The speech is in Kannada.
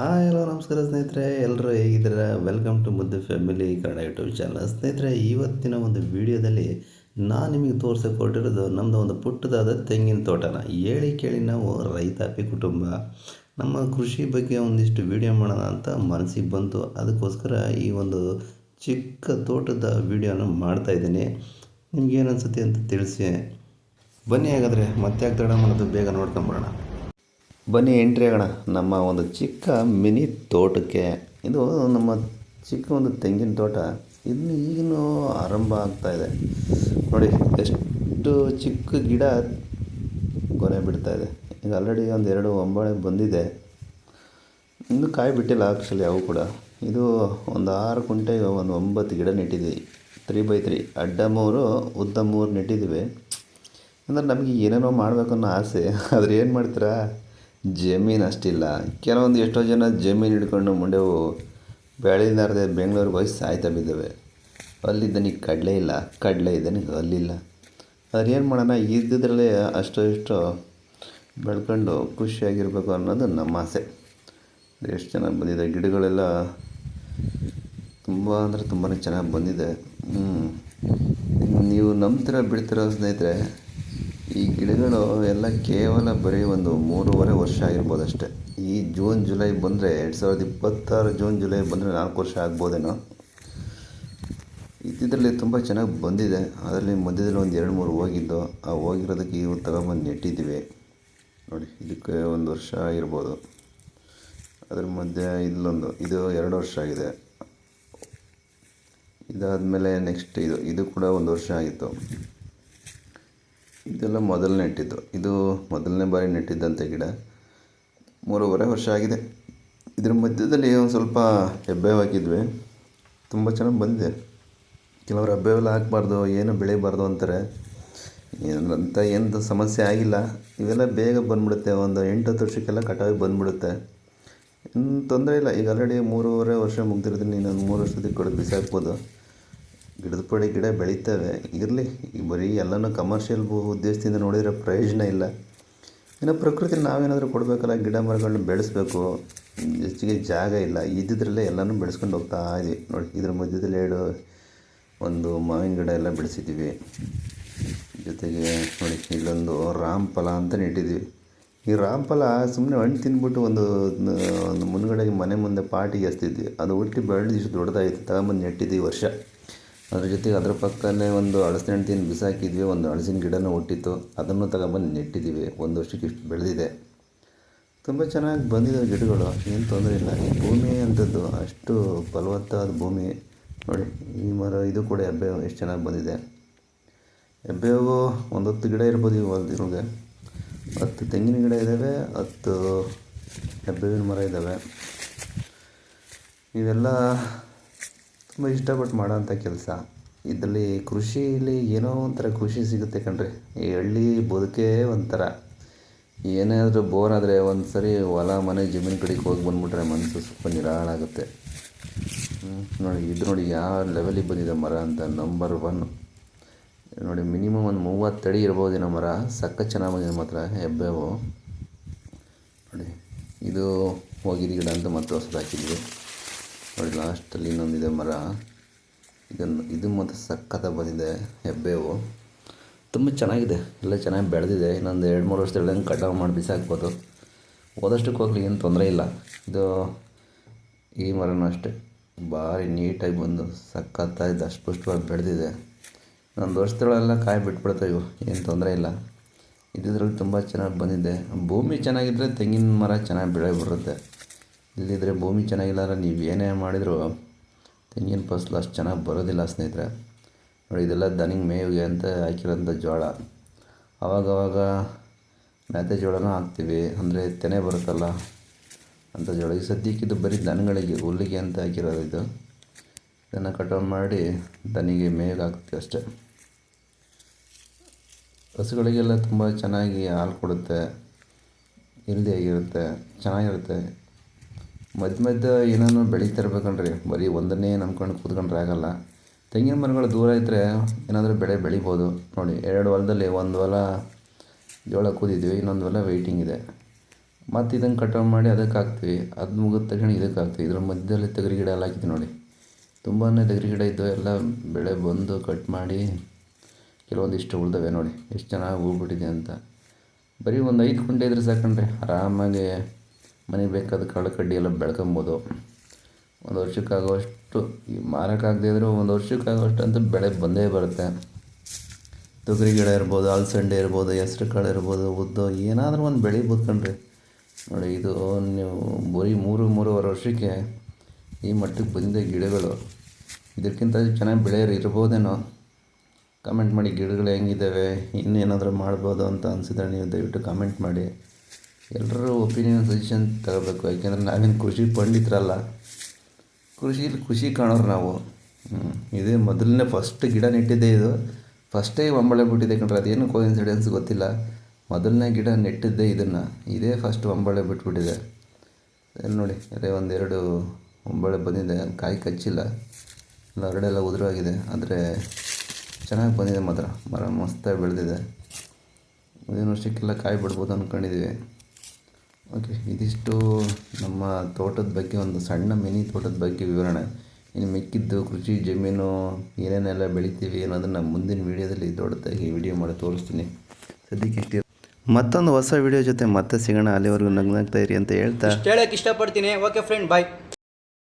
ಹಾಯ್, ಹಲೋ, ನಮಸ್ಕಾರ ಸ್ನೇಹಿತರೆ. ಎಲ್ಲರೂ ಹೇಗಿದ್ದೀರಾ? Welcome to Muddu family Kannada YouTube channel ಸ್ನೇಹಿತರೆ, ಇವತ್ತಿನ ಒಂದು ವಿಡಿಯೋದಲ್ಲಿ ನಾನು ನಿಮಗೆ ತೋರ್ಸೋಕೆ ಹೊರಟಿರೋದು ನಮ್ಮದು ಒಂದು ಪುಟ್ಟದಾದ ತೆಂಗಿನ ತೋಟನ. ಹೇಳಿ ಕೇಳಿ ನಾವು ರೈತಾಪಿ ಕುಟುಂಬ. ನಮ್ಮ ಕೃಷಿ ಬಗ್ಗೆ ಒಂದಿಷ್ಟು ವಿಡಿಯೋ ಮಾಡೋಣ ಅಂತ ಮನಸ್ಸಿಗೆ ಬಂತು. ಅದಕ್ಕೋಸ್ಕರ ಈ ಒಂದು ಚಿಕ್ಕ ತೋಟದ ವಿಡಿಯೋನ ಮಾಡ್ತಾಯಿದ್ದೀನಿ ನಿಮ್ಗೇನು ಅನಿಸುತ್ತೆ ಅಂತ ತಿಳಿಸಿ. ಬನ್ನಿ ಹಾಗಾದರೆ, ಮತ್ತೆ ಯಾಕೆ ಮಾಡೋದು ಬೇಗ ನೋಡ್ಕೊಂಬರೋಣ. ಬನ್ನಿ ಎಂಟ್ರಿ ಆಗೋಣ. ನಮ್ಮ ಒಂದು ಚಿಕ್ಕ ಮಿನಿ ತೋಟಕ್ಕೆ. ಇದು ನಮ್ಮ ಚಿಕ್ಕ ಒಂದು ತೆಂಗಿನ ತೋಟ. ಇನ್ನು ಈಗಿನೂ ಆರಂಭ ಆಗ್ತಾ ಇದೆ. ನೋಡಿ, ಎಷ್ಟು ಚಿಕ್ಕ ಗಿಡ ಗೊನೆ ಬಿಡ್ತಾ ಇದೆ. ಈಗ ಆಲ್ರೆಡಿ ಒಂದು ಎರಡು ಒಂಬಳೆ ಬಂದಿದೆ. ಇನ್ನೂ ಕಾಯಿ ಬಿಟ್ಟಿಲ್ಲ ಆ್ಯಕ್ಚುಲಿ ಅವು ಕೂಡ. ಇದು ಒಂದು ಆರು ಕುಂಟೆಗೆ ಒಂದು ಒಂಬತ್ತು ಗಿಡ ನೆಟ್ಟಿದ್ದೀವಿ. ತ್ರೀ ಬೈ ತ್ರೀ ಅಡ್ಡ ಮೂರು, ಉದ್ದ ಮೂರು ನೆಟ್ಟಿದ್ದೀವಿ. ಅಂದರೆ ನಮಗೆ ಏನೇನೋ ಮಾಡಬೇಕು ಅನ್ನೋ ಆಸೆ. ಆದರೆ ಏನು ಮಾಡ್ತೀರಾ? ಜಮೀನು ಅಷ್ಟಿಲ್ಲ. ಕೆಲವೊಂದು ಎಷ್ಟೋ ಜನ ಜಮೀನು ಹಿಡ್ಕೊಂಡು ಮುಂಡೆವು ಬೆಳೆದಾರದೆ ಬೆಂಗಳೂರಿಗೆ ಹೋಗಿ ಸಾಯ್ತಾ ಬಿದ್ದಾವೆ. ಅಲ್ಲಿದ್ದನಿಗೆ ಕಡಲೆ ಇಲ್ಲ, ಕಡಲೆ ಇದ್ದನಿಗೆ ಅಲ್ಲಿಲ್ಲ. ಅವ್ರು ಏನು ಮಾಡೋಣ, ಇದ್ದಿದ್ರಲ್ಲೇ ಅಷ್ಟೋ ಇಷ್ಟೋ ಬೆಳ್ಕೊಂಡು ಖುಷಿಯಾಗಿರ್ಬೇಕು ಅನ್ನೋದು ನಮ್ಮ ಆಸೆ. ಎಷ್ಟು ಚೆನ್ನಾಗಿ ಬಂದಿದೆ, ಗಿಡಗಳೆಲ್ಲ ತುಂಬ ಅಂದರೆ ತುಂಬಾ ಚೆನ್ನಾಗಿ ಬಂದಿದೆ. ನೀವು ನಂಬ್ತೀರ ಬಿಡ್ತಿರೋ ಸ್ನೇಹಿತರೆ? ಈ ಗಿಡಗಳು ಎಲ್ಲ ಕೇವಲ ಬರೀ ಒಂದು ಮೂರುವರೆ ವರ್ಷ ಆಗಿರ್ಬೋದು ಅಷ್ಟೇ ಈ ಜೂನ್, ಜುಲೈ ಬಂದರೆ ಎರಡು ಸಾವಿರದ ಇಪ್ಪತ್ತಾರು ಜೂನ್, ಜುಲೈ ಬಂದರೆ ನಾಲ್ಕು ವರ್ಷ ಆಗ್ಬೋದೇನೋ. ಇದ್ದಿದ್ರಲ್ಲಿ ತುಂಬ ಚೆನ್ನಾಗಿ ಬಂದಿದೆ. ಅದರಲ್ಲಿ ಮಧ್ಯದಲ್ಲಿ ಒಂದು ಎರಡು ಮೂರು ಹೋಗಿದ್ದು. ಆ ಹೋಗಿರೋದಕ್ಕೆ ಇವು ತಗೊಂಬಂದು ನೆಟ್ಟಿದ್ದೀವಿ. ನೋಡಿ, ಇದಕ್ಕೆ ಒಂದು ವರ್ಷ ಆಗಿರ್ಬೋದು. ಅದ್ರ ಮಧ್ಯೆ ಇಲ್ಲೊಂದು, ಇದು ಎರಡು ವರ್ಷ ಆಗಿದೆ. ಇದಾದಮೇಲೆ ನೆಕ್ಸ್ಟ್ ಇದು ಇದು ಕೂಡ ಒಂದು ವರ್ಷ ಆಗಿತ್ತು. ಇದೆಲ್ಲ ಮೊದಲು ನೆಟ್ಟಿದ್ದು. ಇದು ಮೊದಲನೇ ಬಾರಿ ನೆಟ್ಟಿದ್ದಂಥ ಗಿಡ. ಮೂರುವರೆ ವರ್ಷ ಆಗಿದೆ. ಇದರ ಮಧ್ಯದಲ್ಲಿ ಒಂದು ಸ್ವಲ್ಪ ಹೆಬ್ಬೆ ಹಾಕಿದ್ವಿ. ತುಂಬ ಚೆನ್ನಾಗಿ ಬಂದಿದೆ. ಕೆಲವರು ಹಬ್ಬೆಲ್ಲ ಹಾಕಬಾರ್ದು, ಏನು ಬೆಳಿಬಾರ್ದು ಅಂತಾರೆ. ಏನಂತ ಏನು ಸಮಸ್ಯೆ ಆಗಿಲ್ಲ. ಇವೆಲ್ಲ ಬೇಗ ಬಂದ್ಬಿಡುತ್ತೆ. ಒಂದು ಎಂಟು ಹತ್ತು ವರ್ಷಕ್ಕೆಲ್ಲ ಕಟಾವಿಗೆ ಬಂದ್ಬಿಡುತ್ತೆ. ಏನು ತೊಂದರೆ ಇಲ್ಲ. ಈಗ ಆಲ್ರೆಡಿ ಮೂರುವರೆ ವರ್ಷ ಮುಗ್ದಿರೋದ್ರಿಂದ ಇನ್ನೊಂದು ಮೂರು ವರ್ಷದಕ್ಕೆ ಕೊಡೋದು ಬಿಸಾಕ್ಬೋದು. ಗಿಡದ ಪಡಿ ಗಿಡ ಬೆಳೀತವೆ. ಇರಲಿ ಬರೀ ಎಲ್ಲನೂ ಕಮರ್ಷಿಯಲ್ ಉದ್ದೇಶದಿಂದ ನೋಡಿದರೆ ಪ್ರಯೋಜನ ಇಲ್ಲ. ಇನ್ನು ಪ್ರಕೃತಿ ನಾವೇನಾದರೂ ಕೊಡಬೇಕಲ್ಲ, ಗಿಡ ಮರಗಳನ್ನ ಬೆಳೆಸಬೇಕು. ಹೆಚ್ಚಿಗೆ ಜಾಗ ಇಲ್ಲ. ಇದ್ದಿದ್ರಲ್ಲೇ ಎಲ್ಲನೂ ಬೆಳೆಸ್ಕೊಂಡು ಹೋಗ್ತಾ ಇದ್ವಿ. ನೋಡಿ, ಇದ್ರ ಮಧ್ಯದಲ್ಲಿ ಎರಡು, ಒಂದು ಮಾವಿನ ಗಿಡ ಎಲ್ಲ ಬೆಳೆಸಿದ್ದೀವಿ. ಜೊತೆಗೆ ನೋಡಿ, ಇಲ್ಲೊಂದು ರಾಮಫಲ ಅಂತ ನೆಟ್ಟಿದ್ದೀವಿ ಈ ರಾಮಫಲ ಸುಮ್ಮನೆ ಹಣ್ಣು ತಿಂದ್ಬಿಟ್ಟು ಒಂದು ಒಂದು ಮುನ್ಗಡೆಗೆ ಮನೆ ಮುಂದೆ ಪಾಟಿಗೆ ಹಚ್ತಿದ್ವಿ. ಅದು ಹುಟ್ಟಿ ಬೆಳೆದು ಇಷ್ಟು ದೊಡ್ಡದಾಯಿತು. ತಗೊಂಬಂದು ನೆಟ್ಟಿದ್ದೀವಿ ವರ್ಷ. ಅದ್ರ ಜೊತೆಗೆ ಅದ್ರ ಪಕ್ಕನೇ ಒಂದು ಹಳಸಿನ ಹಣ್ಣು ಬಿಸಾಕಿದ್ವಿ ಒಂದು ಹಲಸಿನ ಗಿಡನೂ ಹುಟ್ಟಿತ್ತು. ಅದನ್ನು ತಗೊಂಬಂದು ನೆಟ್ಟಿದ್ದೀವಿ. ಒಂದು ವರ್ಷಕ್ಕೆ ಇಷ್ಟು ಬೆಳೆದಿದೆ. ತುಂಬ ಚೆನ್ನಾಗಿ ಬಂದಿದೆ ಗಿಡಗಳು. ಏನು ತೊಂದರೆ ಇಲ್ಲ. ಈ ಭೂಮಿ ಅಂಥದ್ದು ಅಷ್ಟು ಫಲವತ್ತಾದ ಭೂಮಿ. ನೋಡಿ, ಈ ಮರ, ಇದು ಕೂಡ ಹೆಬ್ಬೆ ಎಷ್ಟು ಚೆನ್ನಾಗಿ ಬಂದಿದೆ. ಹೆಬ್ಬೇವು ಒಂದು ಹತ್ತು ಗಿಡ ಇರ್ಬೋದು ಈ ಹತ್ತು ತೆಂಗಿನ ಗಿಡ ಇದ್ದಾವೆ ಹತ್ತು ಹೆಬ್ಬೇವಿನ ಮರ ಇದ್ದಾವೆ ಇವೆಲ್ಲ ತುಂಬ ಇಷ್ಟಪಟ್ಟು ಮಾಡೋಂಥ ಕೆಲಸ. ಇದರಲ್ಲಿ ಕೃಷಿಯಲ್ಲಿ ಏನೋ ಒಂಥರ ಖುಷಿ ಸಿಗುತ್ತೆ ಕಣ್ರಿ. ಈ ಹಳ್ಳಿ ಬದುಕೇ ಒಂಥರ. ಏನಾದರೂ ಬೋರ್ ಆದರೆ ಒಂದು ಸರಿ ಹೊಲ, ಮನೆ, ಜಮೀನು ಕಡೆಗೆ ಹೋಗಿ ಬಂದುಬಿಟ್ರೆ ಮನಸ್ಸು ಸ್ವಲ್ಪ ನಿರಾಳಾಗುತ್ತೆ. ನೋಡಿ, ಇದು ನೋಡಿ ಯಾವ ಲೆವೆಲಿಗೆ ಬಂದಿದೆ ಮರ ಅಂತ. ನಂಬರ್ ಒನ್ ನೋಡಿ ಮಿನಿಮಮ್ ಒಂದು ಮೂವತ್ತು ಅಡಿ ಇರ್ಬೋದೇನೋ ಮರ. ಸಕ್ಕ ಚೆನ್ನಾಗಿ ಬಂದಿದೆ ಮಾತ್ರ ಹೆಬ್ಬೇವು ನೋಡಿ, ಇದು ಹೋಗಿದ ಗಿಡ ಅಂತ ಮತ್ತೆ ಹೊಸದು ಹಾಕಿದ್ವಿ. ನೋಡಿ, ಲಾಸ್ಟಲ್ಲಿ ಇನ್ನೊಂದಿದೆ ಮರ. ಇದನ್ನು ಇದು ಮತ್ತು ಸಕ್ಕತ್ತ ಬಂದಿದೆ, ಹೆಬ್ಬೇವು. ತುಂಬ ಚೆನ್ನಾಗಿದೆ, ಎಲ್ಲ ಚೆನ್ನಾಗಿ ಬೆಳೆದಿದೆ. ಇನ್ನೊಂದು ಎರಡು ಮೂರು ವರ್ಷದಲ್ಲಿ ಕಟಾವು ಮಾಡಿ ಬಿಸಾಕ್ಬೋದು. ಹೋದಷ್ಟಕ್ಕೆ ಹೋಗಲಿ, ಏನು ತೊಂದರೆ ಇಲ್ಲ. ಇದು, ಈ ಮರನೂ ಅಷ್ಟೇ. ಭಾರಿ ನೀಟಾಗಿ ಬಂದು ಸಕ್ಕತ್ತಾಗಿ ದಷ್ಟಪುಷ್ಟವಾಗಿ ಬೆಳೆದಿದೆ. ಒಂದು ವರ್ಷದೊಳಗೆಲ್ಲ ಕಾಯಿ ಬಿಟ್ಬಿಡ್ತಾವೆ ಇವು. ಏನು ತೊಂದರೆ ಇಲ್ಲ. ಇದ್ರಲ್ಲಿ ತುಂಬ ಚೆನ್ನಾಗಿ ಬಂದಿದೆ. ಭೂಮಿ ಚೆನ್ನಾಗಿದ್ದರೆ ತೆಂಗಿನ ಮರ ಚೆನ್ನಾಗಿ ಬೆಳೆ ಬರುತ್ತೆ ಇಲ್ಲಿದ್ದರೆ ಭೂಮಿ ಚೆನ್ನಾಗಿಲ್ಲ ಅಂದರೆ ನೀವು ಏನೇ ಮಾಡಿದರೂ ತೆಂಗಿನ ಫಸಲು ಅಷ್ಟು ಚೆನ್ನಾಗಿ ಬರೋದಿಲ್ಲ ಸ್ನೇಹಿತರೆ. ನೋಡಿ, ಇದೆಲ್ಲ ದನಿಗೆ ಮೇವಿಗೆ ಅಂತ ಹಾಕಿರೋಂಥ ಜೋಳ ಆವಾಗವಾಗ ಮ್ಯಾತೆ ಜೋಳನೂ ಹಾಕ್ತೀವಿ. ಅಂದರೆ ತೆನೆ ಬರುತ್ತಲ್ಲ ಅಂಥ ಜೋಳ ಈ ಸದ್ಯಕ್ಕಿದ್ದು ಬರೀ ದನಗಳಿಗೆ, ಹುಲ್ಲಿಗೆ ಅಂತ ಹಾಕಿರೋದು ಇದು. ಇದನ್ನು ಕಟಾವು ಮಾಡಿ ದನಿಗೆ ಮೇವಿಗೆ ಹಾಕ್ತೀವಿ ಅಷ್ಟೇ. ಹಸುಗಳಿಗೆಲ್ಲ ತುಂಬ ಚೆನ್ನಾಗಿ ಹಾಲು ಕೊಡುತ್ತೆ ಹೆಲ್ದಿಯಾಗಿರುತ್ತೆ ಚೆನ್ನಾಗಿರುತ್ತೆ. ಮಧ್ಯ ಮಧ್ಯ ಏನೇನೋ ಬೆಳೀತಿರ್ಬೇಕನ್ರಿ ಬರೀ ಒಂದನ್ನೇ ನಂಬ್ಕೊಂಡು ಕೂತ್ಕೊಂಡ್ರೆ ಆಗೋಲ್ಲ. ತೆಂಗಿನ ಮರಗಳು ದೂರ ಇದ್ದರೆ ಏನಾದರೂ ಬೆಳೆ ಬೆಳಿಬೋದು. ನೋಡಿ, ಎರಡು ಹೊಲದಲ್ಲಿ ಒಂದು ಹೊಲ ಜೋಳ ಕೂದಿದ್ವಿ, ಇನ್ನೊಂದು ಹೊಲ ವೆಯ್ಟಿಂಗ್ ಇದೆ. ಮತ್ತು ಇದನ್ನು ಕಟಾವು ಮಾಡಿ ಅದಕ್ಕೆ ಹಾಕ್ತೀವಿ. ಅದು ಮುಗಿದ ತಕ್ಷಣ ಇದಕ್ಕೆ ಹಾಕ್ತೀವಿ. ಇದ್ರ ಮಧ್ಯದಲ್ಲಿ ತೆಗರಿ ಗಿಡ ಎಲ್ಲ ಹಾಕಿದ್ವಿ ನೋಡಿ. ತುಂಬಾ ತೆಗರಿ ಗಿಡ ಇದ್ದು ಎಲ್ಲ ಬೆಳೆ ಬಂದು ಕಟ್ ಮಾಡಿ ಕೆಲವೊಂದಿಷ್ಟು ಉಳ್ದವೆ ನೋಡಿ. ಎಷ್ಟು ಚೆನ್ನಾಗಿ ಹೂ ಅಂತ. ಬರೀ ಒಂದು ಐದು ಕುಂಟೆ ಇದ್ರೆ ಸಾಕಣ್ರಿ ಆರಾಮಾಗಿ ಮನೆಗೆ ಬೇಕಾದ ಕಾಳು ಕಡ್ಡಿ ಎಲ್ಲ ಬೆಳ್ಕೊಬೋದು. ಒಂದು ವರ್ಷಕ್ಕಾಗುವಷ್ಟು ಈ ಮಾರೋಕ್ಕಾಗದೇ ಇದ್ದರೂ ಒಂದು ವರ್ಷಕ್ಕಾಗುವಷ್ಟು ಅಂತ ಬೆಳೆ ಬಂದೇ ಬರುತ್ತೆ. ತೊಗರಿ ಗಿಡ ಇರ್ಬೋದು ಅಲಸಂಡೆ ಇರ್ಬೋದು, ಹೆಸ್ರು ಕಾಳು ಇರ್ಬೋದು, ಉದ್ದು ಏನಾದರೂ ಒಂದು ಬೆಳೆ ಕಣ್ರಿ ನೋಡಿ, ಇದು ನೀವು ಬರೀ ಮೂರು, ಮೂರುವರೆ ವರ್ಷಕ್ಕೆ ಈ ಮಟ್ಟಕ್ಕೆ ಬಂದಿದೆ ಗಿಡಗಳು, ಇದಕ್ಕಿಂತ ಚೆನ್ನಾಗಿ ಬೆಳೆಯೋರು ಇರ್ಬೋದೇನೋ? ಕಮೆಂಟ್ ಮಾಡಿ, ಗಿಡಗಳು ಹೆಂಗಿದ್ದಾವೆ ಇನ್ನೇನಾದರೂ ಮಾಡ್ಬೋದು ಅಂತ ಅನಿಸಿದ್ರೆ ನೀವು ದಯವಿಟ್ಟು ಕಮೆಂಟ್ ಮಾಡಿ. ಎಲ್ಲರೂ ಒಪಿನಿಯನ್ ಸಜೆಷನ್ ತಗೋಬೇಕು. ಯಾಕೆಂದರೆ ನಾವೇನು ಕೃಷಿ ಪಂಡಿತರಲ್ಲ. ಕೃಷಿಲಿ ಖುಷಿ ಕಾಣೋರು ನಾವು. ಇದೇ ಮೊದಲನೇ ಫಸ್ಟ್ ಗಿಡ ನೆಟ್ಟಿದ್ದೆ ಇದು. ಫಸ್ಟೇ ಒಂಬಳೆ ಬಿಟ್ಟಿದೆ ಕಣ್ರೆ, ಅದೇನು ಕೋಇನ್ಸಿಡೆನ್ಸ್ ಗೊತ್ತಿಲ್ಲ. ಮೊದಲನೇ ಗಿಡ ನೆಟ್ಟಿದ್ದೆ ಇದನ್ನು. ಇದೇ ಫಸ್ಟ್ ಒಂಬಳೆ ಬಿಟ್ಬಿಟ್ಟಿದೆ. ನೋಡಿ, ಅದೇ ಒಂದೆರಡು ಒಂಬಳೆ ಬಂದಿದೆ. ಕಾಯಿ ಕಚ್ಚಿಲ್ಲ. ಎಲ್ಲ ಹರಡೆಲ್ಲ ಉದುರಾಗಿದೆ. ಆದರೆ ಚೆನ್ನಾಗಿ ಬಂದಿದೆ ಮಾತ್ರ. ಮರ ಮಸ್ತಾಗಿ ಬೆಳೆದಿದೆ. ಮುಂದಿನ ವರ್ಷಕ್ಕೆಲ್ಲ ಕಾಯಿ ಬಿಡ್ಬೋದು ಅಂದ್ಕೊಂಡಿದ್ದೀವಿ ಓಕೆ, ಇದಿಷ್ಟು ನಮ್ಮ ತೋಟದ ಬಗ್ಗೆ, ಒಂದು ಸಣ್ಣ ಮಿನಿ ತೋಟದ ಬಗ್ಗೆ ವಿವರಣೆ. ಇನ್ನು ಮಿಕ್ಕಿದ್ದು ಕೃಷಿ, ಜಮೀನು, ಏನೇನೆಲ್ಲ ಬೆಳಿತೀವಿ ಅನ್ನೋದನ್ನು ಮುಂದಿನ ವೀಡಿಯೋದಲ್ಲಿ ದೊಡ್ಡದಾಗಿ ವಿಡಿಯೋ ಮಾಡಿ ತೋರಿಸ್ತೀನಿ. ಸದ್ಯಕ್ಕೆ ಇಷ್ಟ ಮತ್ತೊಂದು ಹೊಸ ವಿಡಿಯೋ ಜೊತೆ ಮತ್ತೆ ಸಿಗೋಣ. ಅಲ್ಲಿವರೆಗೂ ನಗ್ನಾಗ್ತಾ ಇರಿ ಅಂತ ಹೇಳ್ತಾ ಹೇಳಕ್ಕೆ ಇಷ್ಟಪಡ್ತೀನಿ. Okay friend bye